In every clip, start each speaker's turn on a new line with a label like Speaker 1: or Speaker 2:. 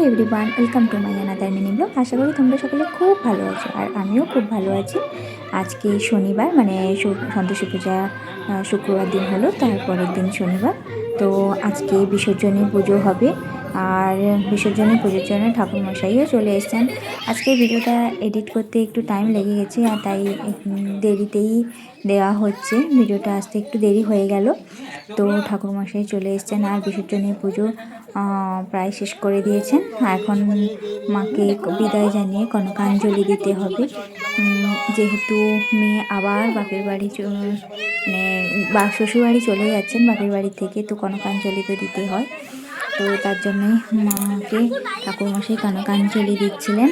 Speaker 1: Hello everyone welcome to my another mini blog আশা করি তোমরা সকলে খুব ভালো আছো আর আমিও খুব ভালো আছি। আজকে শনিবার মানে সন্তোষী পূজা শুক্রবার দিন হলো, তারপরের দিন শনিবার। তো আজকে বিসর্জনী পুজো হবে। আর বিসর্জনী, পুজোর জন্য ঠাকুরমশাইও চলে এসছেন। আজকে ভিডিওটা এডিট করতে একটু টাইম লেগে গেছে আর তাই দেরিতেই দেওয়া হচ্ছে। ভিডিওটা আসতে একটু দেরি হয়ে গেল। তো ঠাকুরমশাই চলে এসছেন আর বিসর্জনী পুজো প্রায় শেষ করে দিয়েছেন। এখন মাকে বিদায় জানিয়ে কনকাঞ্জলি দিতে হবে। যেহেতু মেয়ে আবার বাপের বাড়ি মানে বা শ্বশুরবাড়ি চলে যাচ্ছেন বাপের বাড়ি থেকে, তো কনকাঞ্জলি তো দিতে হয়। তো তার জন্যই মাকে ঠাকুরমশাই কনকাঞ্জলি দিচ্ছিলেন।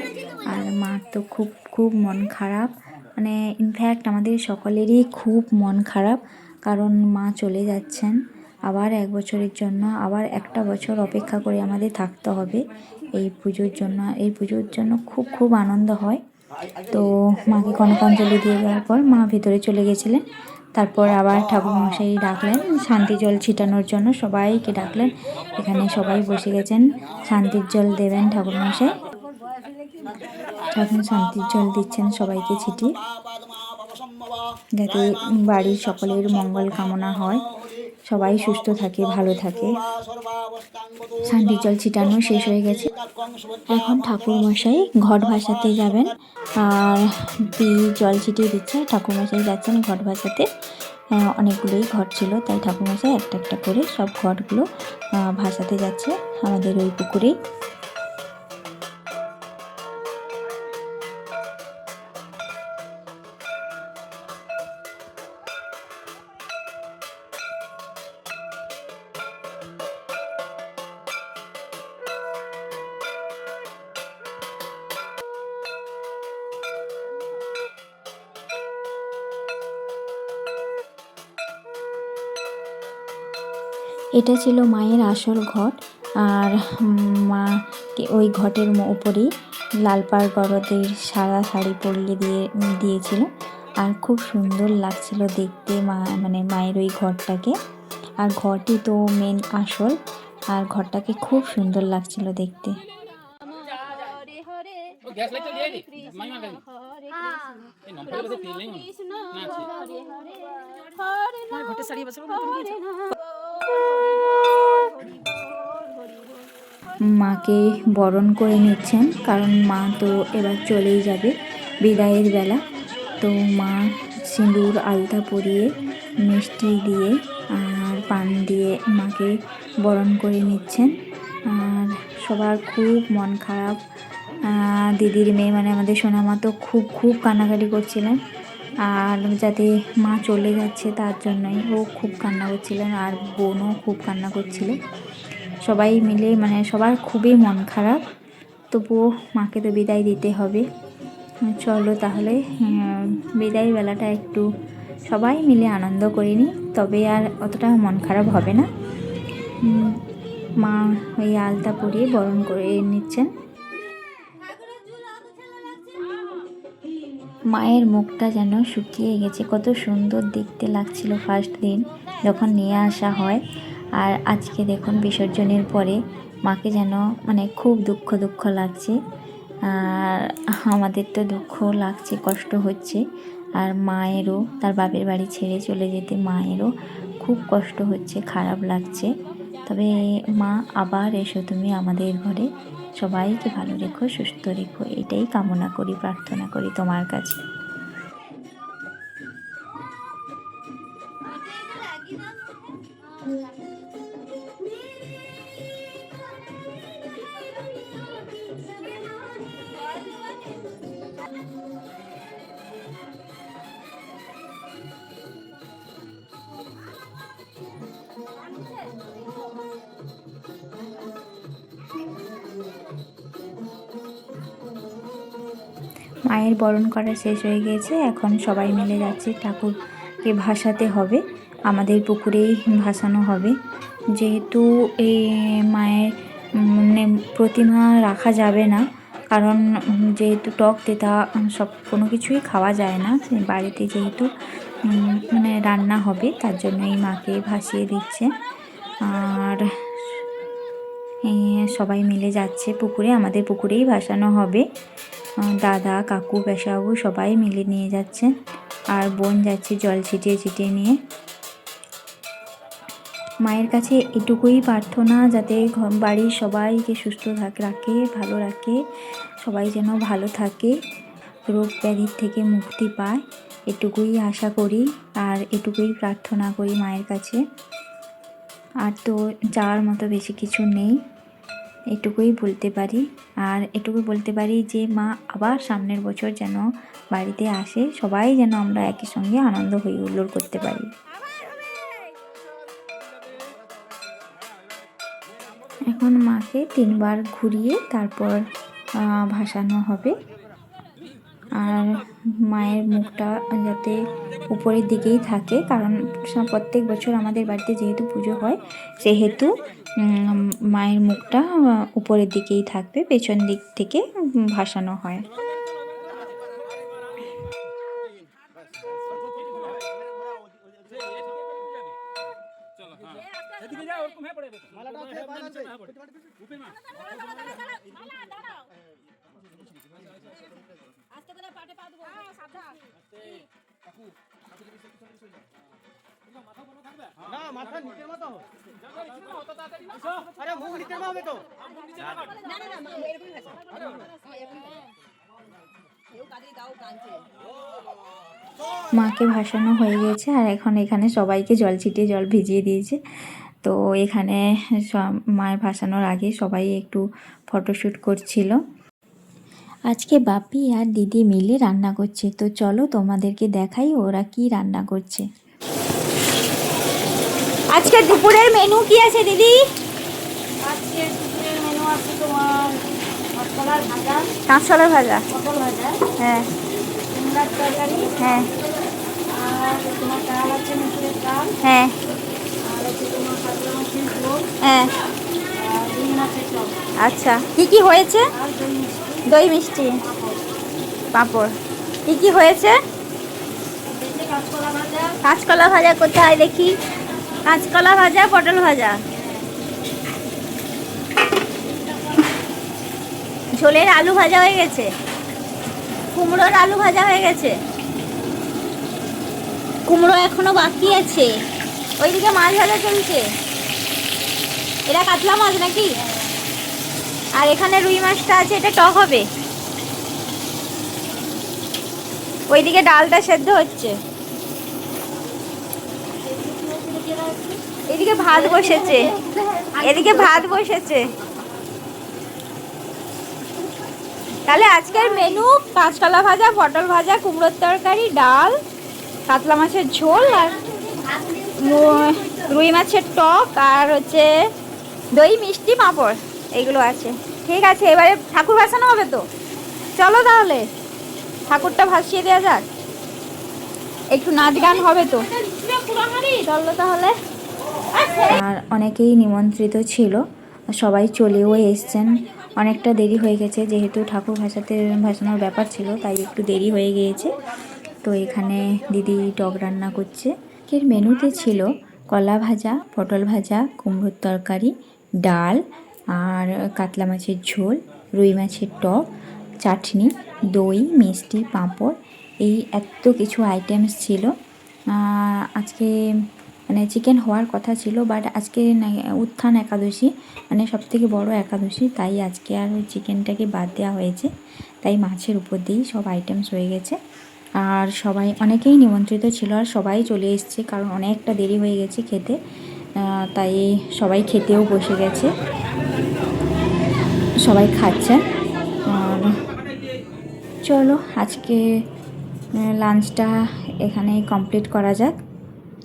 Speaker 1: আর মার তো খুব খুব মন খারাপ। মানে ইনফ্যাক্ট আমাদের সকলেরই খুব মন খারাপ, কারণ মা চলে যাচ্ছেন। আবার এক বছরের জন্য, আবার একটা বছর অপেক্ষা করে আমাদের থাকতে হবে। এই পুজোর জন্য, এই পুজোর জন্য খুব খুব আনন্দ হয়। তো মাকে কনকাঞ্জলি দিয়ে দেওয়ার পর মা ভেতরে চলে গেছিলেন। তারপর আবার ঠাকুরমশাই ডাকলেন, শান্তি জল ছিটানোর জন্য সবাইকে ডাকলেন। এখানে সবাই বসে গেছেন, শান্তির জল দেবেন ঠাকুরমশাই। এখন শান্তির জল দিচ্ছেন সবাইকে ছিটিয়ে, যাতে বাড়ির সকলের মঙ্গল কামনা হয়। সবাই সুস্থ থাকে, ভালো থাকে। শান্তির জল ছিটানো শেষ হয়ে গেছে। এখন ঠাকুরমশাই ঘট ভাসাতে যাবেন। আর দি জল ছিটিয়ে দিচ্ছে, ঠাকুরমশাই যাচ্ছেন ঘট ভাসাতে। অনেকগুলোই ঘট ছিল, তাই ঠাকুরমশাই একটা একটা করে সব ঘটগুলো ভাসাতে যাচ্ছে আমাদের ওই পুকুরেই। এটা ছিল মায়ের আসল ঘট আর মা ওই ঘটের উপরেই লাল পাড় গরদের সাদা শাড়ি পরিয়ে দিয়ে দিয়েছিল আর খুব সুন্দর লাগছিল দেখতে মা মানে মায়ের ওই ঘরটাকে আর ঘরটি তো মেন আসল আর ঘরটাকে খুব সুন্দর লাগছিল দেখতে মাকে বরণ করে নিচ্ছেন, কারণ মা তো এবার চলেই যাবে বিদায়ের বেলা। তো মা সিঁদুর, আলতা পরিয়ে, মিষ্টি দিয়ে আর পান দিয়ে মাকে বরণ করে নিচ্ছেন। আর সবার খুব মন খারাপ। দিদির মেয়ে মানে আমাদের সোনামা তো খুব খুব কান্নাকাটি করছিলেন। আর যাতে মা চলে যাচ্ছে তার জন্যই। ও খুব কান্না করছিলেন আর বোনও খুব কান্না করছিল। সবাই মিলে মানে সবার খুবই মন খারাপ। তবুও মাকে তো বিদায় দিতে হবে। চলো তাহলে বিদায় বেলাটা একটু সবাই মিলে আনন্দ করে নিই, তবে আর অতটা মন খারাপ হবে না। মা ওই আলতা পরিয়ে বরণ করে নিচ্ছেন। মায়ের মুখটা যেন শুকিয়ে গেছে। কত সুন্দর দেখতে লাগছিল ফার্স্ট দিন যখন নিয়ে আসা হয়। আর আজকে দেখুন বিসর্জনের পরে মাকে যেন মানে খুব দুঃখ দুঃখ লাগছে। আর আমাদের তো দুঃখ লাগছে, কষ্ট হচ্ছে। আর মায়েরও, তার বাপের বাড়ি ছেড়ে চলে যেতে মায়েরও খুব কষ্ট হচ্ছে, খারাপ লাগছে। তবে মা আবার এসো তুমি আমাদের ঘরে। সবাইকে ভালো রেখো সুস্থ রেখো। এটাই কামনা করি প্রার্থনা করি তোমার কাছে। মায়ের বরণ করা শেষ হয়ে গিয়েছে এখন সবাই মিলে যাচ্ছে ঠাকুরকে ভাসাতে হবে। আমাদের পুকুরেই ভাসানো হবে। যেহেতু এই মায়ের মানে প্রতিমা রাখা যাবে না, কারণ যেহেতু টক তেতা সব কোনো কিছুই খাওয়া যায় না বাড়িতে যেহেতু মানে রান্না হবে, তার জন্য এই মাকে ভাসিয়ে দিচ্ছে। আর সবাই মিলে যাচ্ছে পুকুরে, আমাদের পুকুরেই ভাসানো হবে। দাদা, কাকু পেশাবু সবাই মিলে নিয়ে যাচ্ছে আর বোন যাচ্ছে জল ছিটিয়ে ছিটিয়ে নিয়ে। মায়ের কাছে এটুকুই প্রার্থনা যাতে বাড়ির সবাইকে সুস্থ থাক, রাখে, ভালো রাখে, সবাই যেন ভালো থাকে, রোগ ব্যাধির থেকে মুক্তি পায়, এটুকুই আশা করি আর এটুকুই প্রার্থনা করি মায়ের কাছে। আর তো যাওয়ার মতো বেশি কিছু নেই। এটুকুই বলতে পারি। আর এটুকুই বলতে পারি যে, মা আবার সামনের বছর যেন বাড়িতে আসে, সবাই যেন আমরা একই সঙ্গে আনন্দ হয়ে হুল্লোড় করতে পারি। এখন মাকে তিনবার ঘুরিয়ে তারপর ভাসানো হবে। আর মায়ের মুখটা যাতে উপরের দিকেই থাকে কারণ প্রত্যেক বছর আমাদের বাড়িতে যেহেতু পুজো হয় সেহেতু মায়ের মুখটা উপরের দিকেই থাকবে পেছন দিক থেকে ভাসানো হয়
Speaker 2: হ্যাঁ হয়ে আছে উপরে মা
Speaker 3: পাটে পা দেবো। সাবধান।
Speaker 4: না মাথা নিচের মতো আরে মুখ নিচের হবে তো।
Speaker 3: না না না এরকমই ভাসা হ্যাঁ, ভাসা। কেউ কাঁদিয়ে দাও কাঁদছে।
Speaker 1: মাকে ভাসানো হয়ে গেছে আর এখন এখানে সবাইকে জল ছিটিয়ে জল ভিজিয়ে দিয়েছে। তো এখানে সব- মায়ের ভাসানোর আগে সবাই একটু ফটোশ্যুট করছিল। আজকে বাপি আর দিদি মিলে রান্না করছে তো চলো তোমাদেরকে দেখাই ওরা কি রান্না করছে। আজকে দুপুরের মেনু কি আছে দিদি?
Speaker 3: আজকে দুপুরের মেনু আছে তোমার ভাজা।
Speaker 1: কাঁচকলার ভাজা।
Speaker 3: পটল ভাজা।
Speaker 1: হ্যাঁ।
Speaker 3: কুমড়ার তরকারি।
Speaker 1: হ্যাঁ।
Speaker 3: আর তোমার ডাল আছে মুসুরের ডাল।
Speaker 1: হ্যাঁ।
Speaker 3: আর হচ্ছে তোমার ঝোল।
Speaker 1: হ্যাঁ।
Speaker 3: আর ডিম মাছের টক
Speaker 1: আচ্ছা। কি কি হয়েছে?
Speaker 3: আর দই
Speaker 1: দই মিষ্টি। পাঁপড়। কি কি হয়েছে?
Speaker 3: কাঁচকলা ভাজা
Speaker 1: কোথায় দেখি? কাঁচকলা ভাজা, পটল ভাজা। ঝোলের আলু ভাজা হয়ে গেছে। কুমড়োর আলু ভাজা হয়ে গেছে। কুমড়ো এখনও বাকি আছে। ওইদিকে মাছ ভাজা চলছে। এটা কাতলা মাছ নাকি? আর এখানে রুই মাছটা আছে, এটা টক হবে। ওইদিকে ডালটা সেদ্ধ হচ্ছে। এদিকে ভাত বসেছে। এদিকে ভাত বসেছে। তাহলে আজকের মেনু কাঁচকলা ভাজা, পটল ভাজা, কুমড়োর তরকারি, ডাল, কাতলা মাছের ঝোল আর রুই মাছের টক আর হচ্ছে দই, মিষ্টি, পাঁপড়। এগুলো আছে। ঠিক আছে, এবারে ঠাকুর ভাসানো হবে তো। চলো তাহলে, ঠাকুরটা ভাসিয়ে দেওয়া যাক। একটু নাচ গান হবে তো। চলো তাহলে। আর অনেকেই নিমন্ত্রিত ছিল, সবাই চলেও এসছেন। অনেকটা দেরি হয়ে গেছে, যেহেতু ঠাকুর ভাসাতে, ভাসানোর ব্যাপার ছিল, তাই একটু দেরি হয়ে গিয়েছে। তো এখানে দিদি টক রান্না করছে। এর মেনুতে ছিল কলা ভাজা, পটল ভাজা, কুমড়োর তরকারি, ডাল আর কাতলা মাছের ঝোল, রুই মাছের টক, চাটনি, দই, মিষ্টি, পাঁপড়, এই এত কিছু আইটেমস ছিল। আজকে মানে চিকেন হওয়ার কথা ছিল বাট আজকে উত্থান একাদশী মানে সব থেকে বড় একাদশী, তাই আজকে আর ওই চিকেনটাকে বাদ দেওয়া হয়েছে। তাই মাছের উপর দিয়েই সব আইটেমস হয়ে গেছে। আর সবাই, অনেকেই নিমন্ত্রিত ছিল, আর সবাই চলে এসছে, কারণ অনেকটা দেরি হয়ে গেছে খেতে। তাই সবাই খেতেও বসে গেছে। সবাই খাচ্ছেন। আর চলো আজকে লাঞ্চটা এখানে কমপ্লিট করা যাক।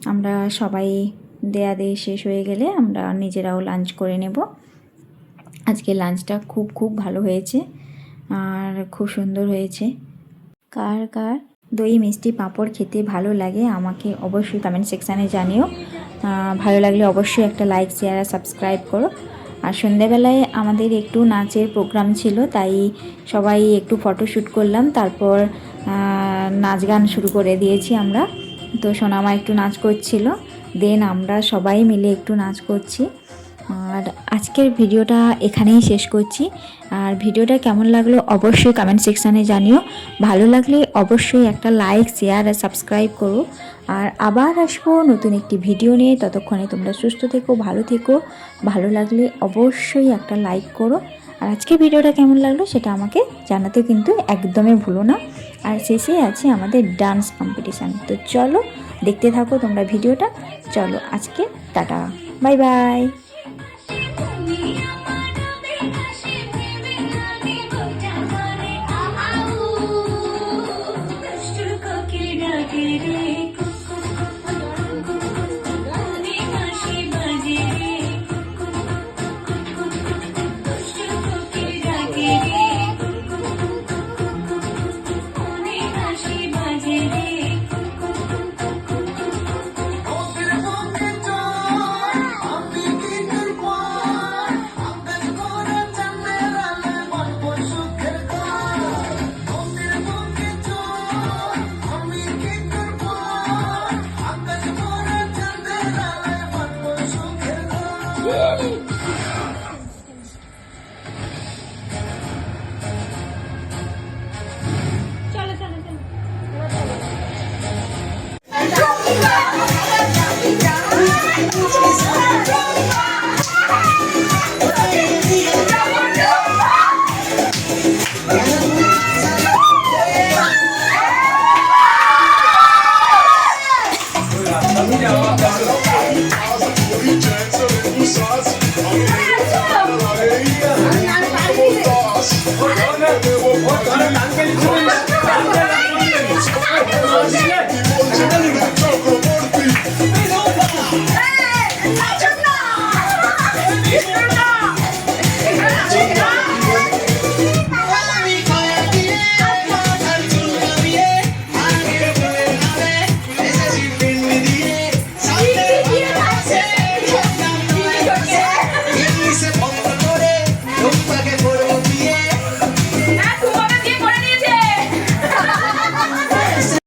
Speaker 1: আমরা সবাই দেয়া দেয় শেষ হয়ে গেলে আমরা নিজেরাও লাঞ্চ করে নেব। আজকে লাঞ্চটা খুব খুব ভালো হয়েছে। আর খুব সুন্দর হয়েছে। কার কার? দই, মিষ্টি, পাঁপড় খেতে ভালো লাগে, আমাকে অবশ্যই কমেন্ট সেকশানে জানিও। ভালো লাগলে অবশ্যই একটা লাইক শেয়ার আর সাবস্ক্রাইব করো। আর সন্ধ্যেবেলায় আমাদের একটু নাচের প্রোগ্রাম ছিল, তাই সবাই একটু ফটোশ্যুট করলাম, তারপর নাচ গান শুরু করে দিয়েছি আমরা। তো সোনামা একটু নাচ করছিল দেন আমরা সবাই মিলে একটু নাচ করছি। আর আজকের ভিডিওটা এখানেই শেষ করছি। আর ভিডিওটা কেমন লাগল অবশ্যই কমেন্ট সেকশানে জানিও। ভালো লাগলে অবশ্যই একটা লাইক শেয়ার আর সাবস্ক্রাইব করো। আর আবার আসব নতুন একটি ভিডিও নিয়ে। ততক্ষণে তোমরা সুস্থ থেকো, ভালো থেকো। ভালো লাগলে অবশ্যই একটা লাইক করো। আর আজকে ভিডিওটা কেমন লাগল সেটা আমাকে জানাতে কিন্তু একদমই ভুলো না। আর শেষে আছে আমাদের ডান্স কম্পিটিশান তো চলো দেখতে থাকো তোমরা ভিডিওটা। চলো আজকে টাটা। Bye bye Whoa!